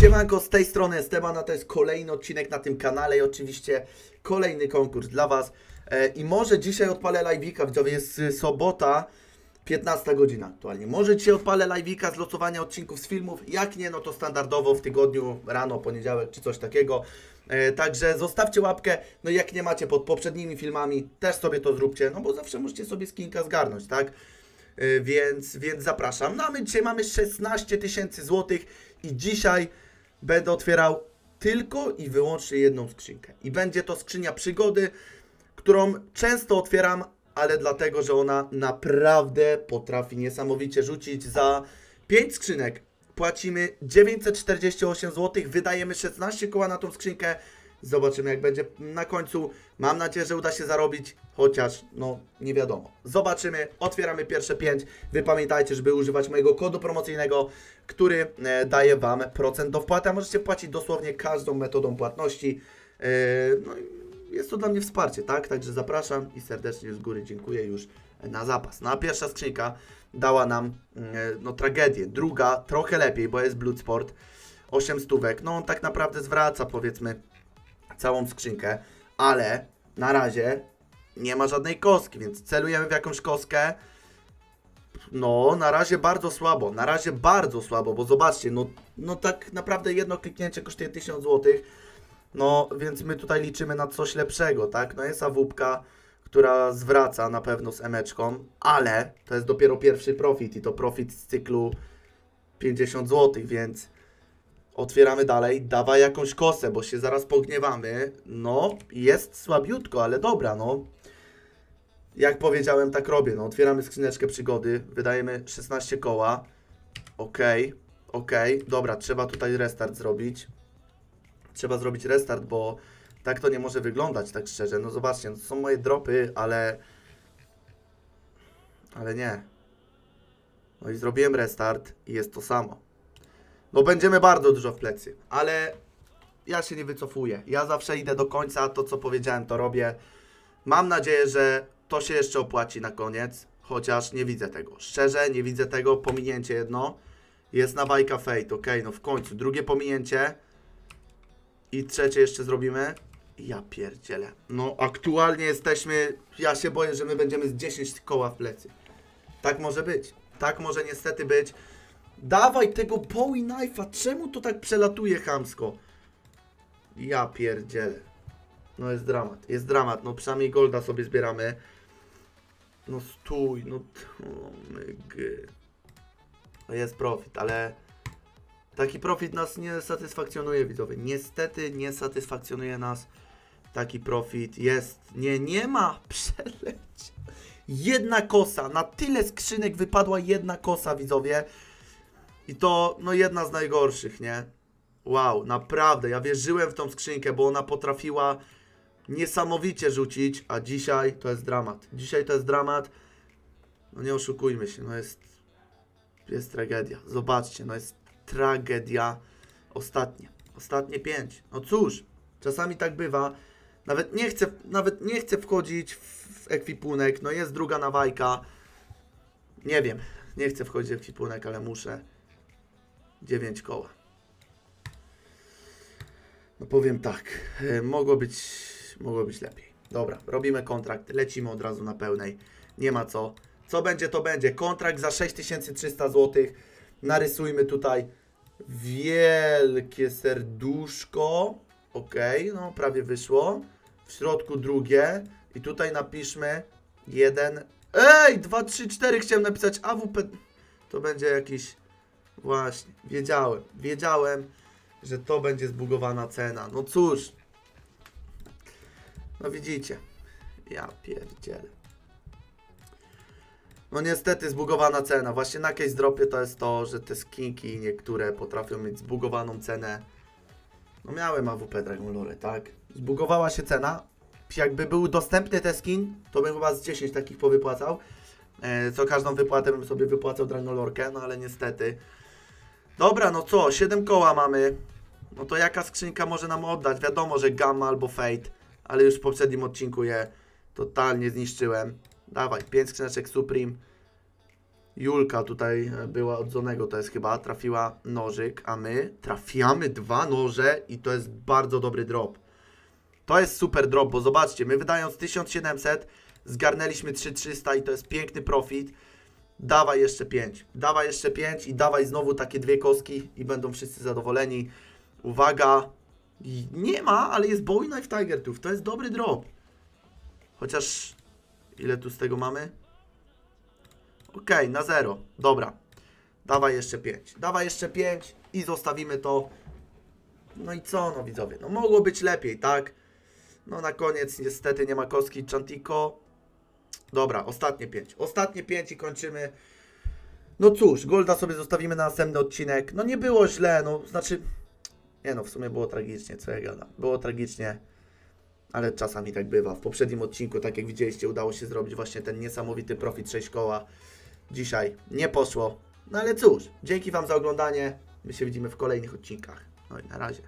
Siemanko, z tej strony Esteban, a to jest kolejny odcinek na tym kanale i oczywiście kolejny konkurs dla Was. E, I może dzisiaj odpalę live'ika, widzowie, jest sobota, 15 godzina aktualnie. Może dzisiaj odpalę live'ika z losowania odcinków z filmów, jak nie, no to standardowo w tygodniu, rano, poniedziałek czy coś takiego. E, Także zostawcie łapkę, no i jak nie macie pod poprzednimi filmami, też sobie to zróbcie, no bo zawsze możecie sobie skinka zgarnąć, tak? Y, więc, więc zapraszam. No a my dzisiaj mamy 16 tysięcy złotych i dzisiaj będę otwierał tylko i wyłącznie jedną skrzynkę. I będzie to skrzynia przygody, którą często otwieram, ale dlatego, że ona naprawdę potrafi niesamowicie rzucić. Za 5 skrzynek płacimy 948 zł, wydajemy 16 koła na tą skrzynkę. Zobaczymy jak będzie na końcu. Mam nadzieję, że uda się zarobić, chociaż no nie wiadomo. Zobaczymy, otwieramy pierwsze 5. Wy pamiętajcie, żeby używać mojego kodu promocyjnego, który e, daje Wam procent do wpłaty, a możecie wpłacić dosłownie każdą metodą płatności. E, no jest to dla mnie wsparcie, tak? Także zapraszam i serdecznie z góry dziękuję już na zapas. No a pierwsza skrzynka dała nam e, no tragedię. Druga trochę lepiej, bo jest Bloodsport. 8 stówek. No on tak naprawdę zwraca powiedzmy całą skrzynkę, ale na razie nie ma żadnej kostki, więc celujemy w jakąś kostkę. No, na razie bardzo słabo, na razie bardzo słabo, bo zobaczcie, no, no tak naprawdę jedno kliknięcie kosztuje 1000 zł, no więc my tutaj liczymy na coś lepszego, tak? No jest awupka, która zwraca na pewno z emeczką, ale to jest dopiero pierwszy profit i to profit z cyklu 50 zł, więc otwieramy dalej, dawaj jakąś kosę, bo się zaraz pogniewamy. No, jest słabiutko, ale dobra, no. Jak powiedziałem, tak robię. No, otwieramy skrzyneczkę przygody, wydajemy 16 koła. Okej, okej, dobra, trzeba tutaj restart zrobić. Trzeba zrobić restart, bo tak to nie może wyglądać, tak szczerze. No zobaczcie, no, to są moje dropy, ale... Ale nie. No i zrobiłem restart i jest to samo. No będziemy bardzo dużo w plecy, ale ja się nie wycofuję. Ja zawsze idę do końca, to co powiedziałem to robię. Mam nadzieję, że to się jeszcze opłaci na koniec, chociaż nie widzę tego. Szczerze nie widzę tego, pominięcie jedno. Jest na bajka Fate, ok, no w końcu. Drugie pominięcie. I trzecie jeszcze zrobimy. Ja pierdzielę. No aktualnie jesteśmy, ja się boję, że my będziemy z 10 koła w plecy. Tak może być. Tak może niestety być. Dawaj tego Bowie Knife'a, czemu to tak przelatuje chamsko? Ja pierdzielę. No jest dramat, jest dramat, no przynajmniej Golda sobie zbieramy. No stój, no o mygy. No jest profit, ale taki profit nas nie satysfakcjonuje widzowie. Niestety nie satysfakcjonuje nas taki profit. Jest, nie, nie ma, przeleć. Jedna kosa, na tyle skrzynek wypadła jedna kosa widzowie. I to, no jedna z najgorszych, nie? Wow, naprawdę, ja wierzyłem w tą skrzynkę, bo ona potrafiła niesamowicie rzucić, a dzisiaj to jest dramat. Dzisiaj to jest dramat. No nie oszukujmy się, no jest, jest tragedia. Zobaczcie, no jest tragedia. Ostatnie, ostatnie pięć. No cóż, czasami tak bywa. Nawet nie chcę, nawet nie chcę wchodzić w, ekwipunek, no jest druga nawajka. Nie wiem, nie chcę wchodzić w ekwipunek, ale muszę. 9 koła. No powiem tak, e, mogło być, mogło być lepiej. Dobra, robimy kontrakt, lecimy od razu na pełnej. Nie ma co. Co będzie, to będzie. Kontrakt za 6300 zł. Narysujmy tutaj wielkie serduszko. Ok, no prawie wyszło. W środku drugie. I tutaj napiszmy jeden. Ej, 2, 3, 4 chciałem napisać AWP. To będzie jakiś Właśnie, wiedziałem, wiedziałem, że to będzie zbugowana cena. No cóż. No widzicie. Ja pierdzielę. No niestety zbugowana cena. Właśnie na case dropie to jest to, że te skinki niektóre potrafią mieć zbugowaną cenę. No miałem AWP Dragon Lore, tak? Zbugowała się cena. Jakby był dostępny ten skin, to bym chyba z 10 takich powypłacał. E, co każdą wypłatę bym sobie wypłacał Dragonolorkę, no ale niestety. Dobra, no co, 7 koła mamy. No to jaka skrzynka może nam oddać? Wiadomo, że Gamma albo Fate, ale już w poprzednim odcinku je totalnie zniszczyłem. Dawaj, 5 skrzyneczek Supreme. Julka tutaj e, była od Zonego, to jest chyba, trafiła nożyk, a my trafiamy dwa noże i to jest bardzo dobry drop. To jest super drop, bo zobaczcie, my wydając 1700 zgarnęliśmy 3300 i to jest piękny profit. Dawaj jeszcze 5, dawaj jeszcze 5 i dawaj znowu takie dwie kostki i będą wszyscy zadowoleni. Uwaga, nie ma, ale jest Bowie Knife Tiger Tooth, to jest dobry drop. Chociaż, ile tu z tego mamy? Okej, na zero. Dobra. Dawaj jeszcze 5. Dawaj jeszcze 5 i zostawimy to. No i co, no widzowie? No mogło być lepiej, tak? No na koniec niestety nie ma kostki Chantico. Dobra, ostatnie 5. Ostatnie 5 i kończymy. No cóż, Golda sobie zostawimy na następny odcinek. No nie było źle, no znaczy... Nie no, w sumie było tragicznie, co ja gadam. Było tragicznie, ale czasami tak bywa. W poprzednim odcinku, tak jak widzieliście, udało się zrobić właśnie ten niesamowity profit 6 koła. Dzisiaj nie poszło. No ale cóż, dzięki Wam za oglądanie. My się widzimy w kolejnych odcinkach. No i na razie.